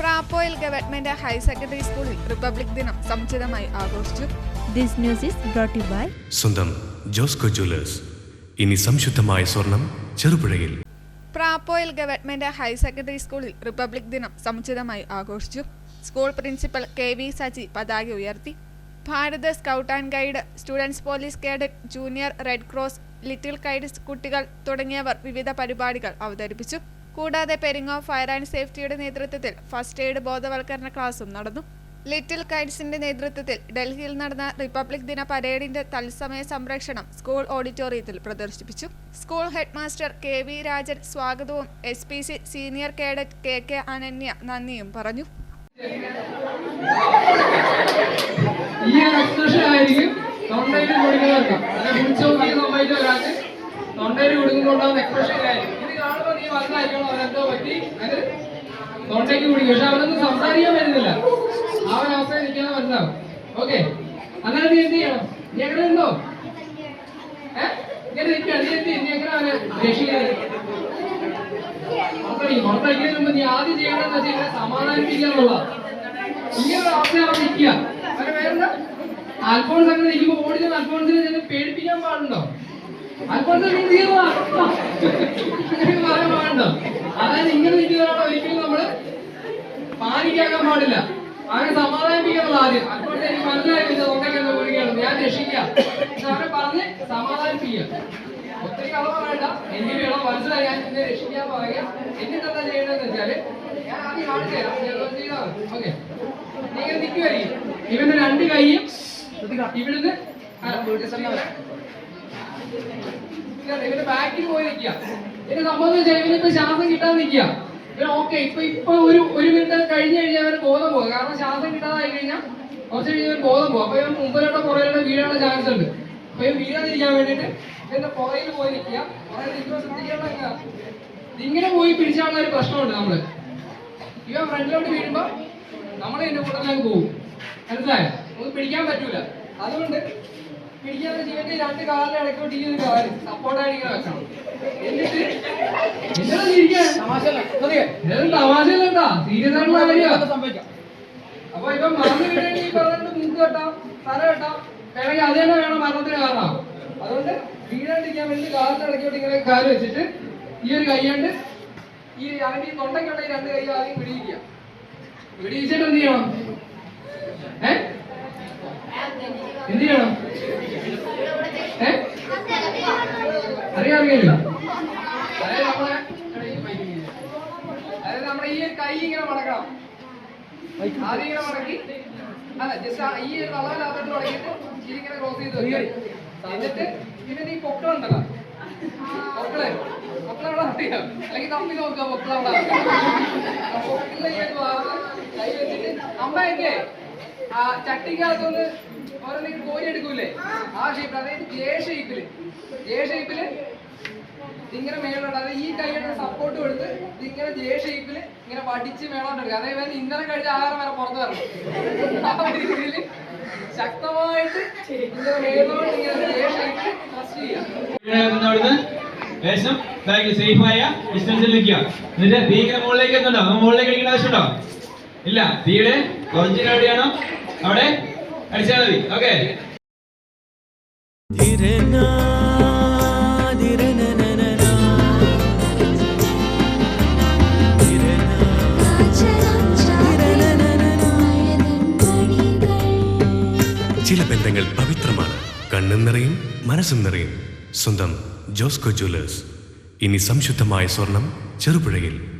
പ്രാപ്പോയിൽ government higher secondary സ്കൂളിൽ republic ദിനം സമുചിതമായി ആഘോഷിച്ചു. This news is brought you you സ്വന്തം ജോസ്കോ ജ്വല്ലേഴ്സ്. ഇനി സംശുദ്ധമായ സ്വർണം ചെറുപുഴയിൽ. പ്രാപ്പോയിൽ ഗവൺമെന്റ് ഹയർ സെക്കൻഡറി സ്കൂളിൽ റിപ്പബ്ലിക് ദിനം സമുചിതമായി ആഘോഷിച്ചു. School principal K V Saji പതാക ഉയർത്തി. Bharat scout and guide students police cadet junior red cross little kites കുട്ടികൾ തുടങ്ങിയവർ വിവിധ പരിപാടികൾ അവതരിപ്പിച്ചു. കൂടാതെ പെരിങ്ങോ ഫയർ ആൻഡ് സേഫ്റ്റിയുടെ നേതൃത്വത്തിൽ ഫസ്റ്റ് എയ്ഡ് ബോധവൽക്കരണ ക്ലാസും നടന്നു. ലിറ്റിൽ കൈഡ്സിന്റെ നേതൃത്വത്തിൽ ഡൽഹിയിൽ നടന്ന റിപ്പബ്ലിക് ദിന പരേഡിന്റെ തത്സമയ സംരക്ഷണം സ്കൂൾ ഓഡിറ്റോറിയത്തിൽ പ്രദർശിപ്പിച്ചു. School head master K V Rajan സ്വാഗതവും S P C senior cadet K K Ananya നന്ദിയും പറഞ്ഞു. ഈ എക്സ്പ്രഷൻ ആയിരിക്കും തൊണ്ടയിൽ കൊടുക്കുന്നുണ്ടാവുന്ന എക്സ്പ്രഷൻ ഇത് കാണുമ്പോൾ നീ മനസ്സിലാക്കണം അവനെന്തോ പറ്റി? അത് തൊണ്ടയ്ക്ക് കുടിക്കും പക്ഷെ അവനൊന്നും സംസാരിക്കാൻ വരുന്നില്ല. ആ ഒരു അവസ്ഥ നിൽക്കുന്നത് മനസ്സിലാവും ഓക്കെ. അങ്ങനെ നീ എന്ത് ചെയ്യണം? നീ എങ്ങനെ ഉണ്ടോ ഇങ്ങനെ നീ എന്ത്? നീ എങ്ങനെ അവനെ രക്ഷിക്കാതെ പുറത്തടിക്കും പുറത്തടിക്കുന്നതിന് മുമ്പ് നീ ആദ്യം ചെയ്യണമെന്ന് വെച്ചാൽ ഇവനെ സമാധാനിപ്പിക്കാന്നുള്ള ഇങ്ങനെ ഒരു അവസ്ഥയാണ് നിൽക്കുക. അങ്ങനെ അൽഫോൺസ് അങ്ങനെ നിൽക്കുമ്പോൾ അൽഫോൺസിനെ പേടിപ്പിക്കാൻ പാടുണ്ടോ? അൽഫോൺസ് നീ തീർന്നാ പറയാൻ പാടുണ്ടോ അതായത് ഇങ്ങനെ നിൽക്കുന്നവരാണ് ഒരിക്കലും നമ്മൾ പാനിക്കാക്കാൻ പാടില്ല അവരെ സമാധാനിപ്പിക്കാനുള്ള ആദ്യം അൽഫോൺസ് എനിക്ക് മനസ്സിലായി തൊണ്ടയ്ക്കൊന്ന് പോവുകയാണ് ഞാൻ രക്ഷിക്കാം പക്ഷെ അവരെ പറഞ്ഞ് സമാധാനിപ്പിക്കുക ഒത്തിരി കഥ പറയണ്ട എനിക്ക് വേണം മനസ്സിലായി ഞാൻ നിന്നെ രക്ഷിക്കാൻ പറയുക എന്നിട്ട് എന്താ ചെയ്യേണ്ടതെന്ന് വെച്ചാൽ ഞാൻ ആദ്യം കാണിച്ചു തരാം ചെയ്താൽ ഓക്കെ നീ ഇങ്ങനെ നിൽക്കുമായിരിക്കും ഇവന്റെ രണ്ട് കൈയും ഇവിടുന്ന് ആ, just ഇങ്ങനെ. ഇങ്ങനെ ഇവന്റെ ബാക്കിൽ പോയി നിൽക്കുക. എന്നെ സംബന്ധിച്ച് ഇവനിപ്പോ ശ്വാസം കിട്ടാതെ നിൽക്കുക. ഇവൻ ഓക്കെ ഇപ്പൊ ഇപ്പൊ ഒരു ഒരു മിനിറ്റ് കഴിഞ്ഞു കഴിഞ്ഞാൽ അവന് ബോധം പോകും. കാരണം ശ്വാസം കിട്ടാതായി കഴിഞ്ഞാൽ കുറച്ച് കഴിഞ്ഞാൽ ഇവൻ ബോധം പോകും. അപ്പൊ ഇവൻ മുമ്പിലോട്ടോ പുറകിലോട്ടോ വീഴാനുള്ള ചാൻസ് ഉണ്ട്. അപ്പൊ ഇവൻ വീഴാതിരിക്കാൻ വേണ്ടിയിട്ട് ഇവന്റെ പുറകിൽ പോയി നിൽക്കുക. പുറകിൽ നിൽക്കുമ്പോൾ ശ്രദ്ധിക്കേണ്ട എന്താ? പോയി പിടിച്ചാലുള്ള ഒരു പ്രശ്നമുണ്ട് നമ്മൾ. ഇവ ഫ്രണ്ടിലോട്ട് വീഴുമ്പോ നമ്മൾ ഇതിന്റെ കൂട്ടത്തിലേക്ക് പോകും. മനസ്സിലായോ? നമുക്ക് പിടിക്കാൻ പറ്റൂല. അതുകൊണ്ട് പിടിക്കാതെ ജീവന്റെ രണ്ട് കാലിലെ ഇടയ്ക്കോട്ട് ഈ ഒരു കാര്യം സപ്പോർട്ടായിട്ട് ഇങ്ങനെ വെക്കണം എന്നിട്ട് എന്തിനാ ചിരിക്കാൻ? ഇതൊന്നും തമാശയല്ലട്ടാ സീരിയസ് ആയിട്ടുള്ള കാര്യമാണ് അപ്പൊ ഇപ്പൊ മറന്നു വീണെങ്കിൽ ഈ പറഞ്ഞിട്ട് മൂക്ക് കെട്ടാം തല കെട്ടാം. വേണമെങ്കിൽ അത് തന്നെ വേണം മരണത്തിന് കാരണം അതുകൊണ്ട് വീഴാണ്ടിരിക്കാൻ വേണ്ടി കാലിന്റെ ഇടയ്ക്കോട്ട് ഇങ്ങനെ കാൽ വെച്ചിട്ട് ഈ ഒരു കൈ കൊണ്ട് ഈ അവന്റെ ഈ തൊണ്ടയ്ക്കുള്ള ഈ രണ്ട് കൈ ആദ്യം പിടിയിക്കുക പിടിയിച്ചിട്ട് എന്ത് ചെയ്യണം? എന്ത് ചെയ്യണം ഏ? അറിയാൻ അറിയില്ല അതായത് നമ്മുടെ ഈ കൈ ഇങ്ങനെ മടക്കണം. ആദ്യം ഇങ്ങനെ മടക്കി. അല്ല ജസ്റ്റ് ഈ ഒരു തളവിലാത്തോട്ട് മടക്കിയിട്ട് ഇതിങ്ങനെ ക്രോസ് ചെയ്ത് വെക്കുക. എന്നിട്ട് ഇതിന്റെ ഈ പൊക്കളുണ്ടല്ലോ പൊക്കൾ. പൊക്കളവിടെ അറിയാം. അല്ലെങ്കിൽ തമ്മിൽ നോക്കുക പൊക്കളവിടെ പൊക്കളിലേക്ക് കൈ വെച്ചിട്ട് അമ്മയൊക്കെ ആ ചട്ടിക്കകത്തുനിന്ന് കോരി എടുക്കൂലേ? ആ ഷേപ്പിൽ അതായത് ജെ ഷേപ്പിൽ ജെ ഷേപ്പിൽ ഇങ്ങനെ മേലോട്ട് അതായത് ഈ കൈയുടെ സപ്പോർട്ട് കൊടുത്ത് ഇതിങ്ങനെ ജെ ഷേപ്പിൽ ഇങ്ങനെ വടിച്ച് മേളോട്ട് എടുക്കുക. ഇവൻ ഇന്നലെ കഴിച്ച ആഹാരം വരെ പുറത്ത് വരണം. ശക്തമായിട്ട് ഇങ്ങനെ മേലോട്ട് ഇങ്ങനെ ജെ ഡിസ്റ്റൻസിൽ എന്നിട്ട് ഇങ്ങനെ മുകളിലേക്ക് എത്തുന്നുണ്ടോ മുകളിലേക്ക് അടിക്കേണ്ട ആവശ്യമുണ്ടോ? ഇല്ല. തീയുടെ ഒറിജിനൽ അവിടെ അടിച്ചാൽ മതി. ഓക്കെ ചില ബന്ധങ്ങൾ പവിത്രമാണ്. കണ്ണും നിറയും മനസ്സും നിറയും. സ്വന്തം ജോസ്കോ ജ്വല്ലേഴ്സ്. ഇനി സംശുദ്ധമായ സ്വർണം ചെറുപുഴയിൽ.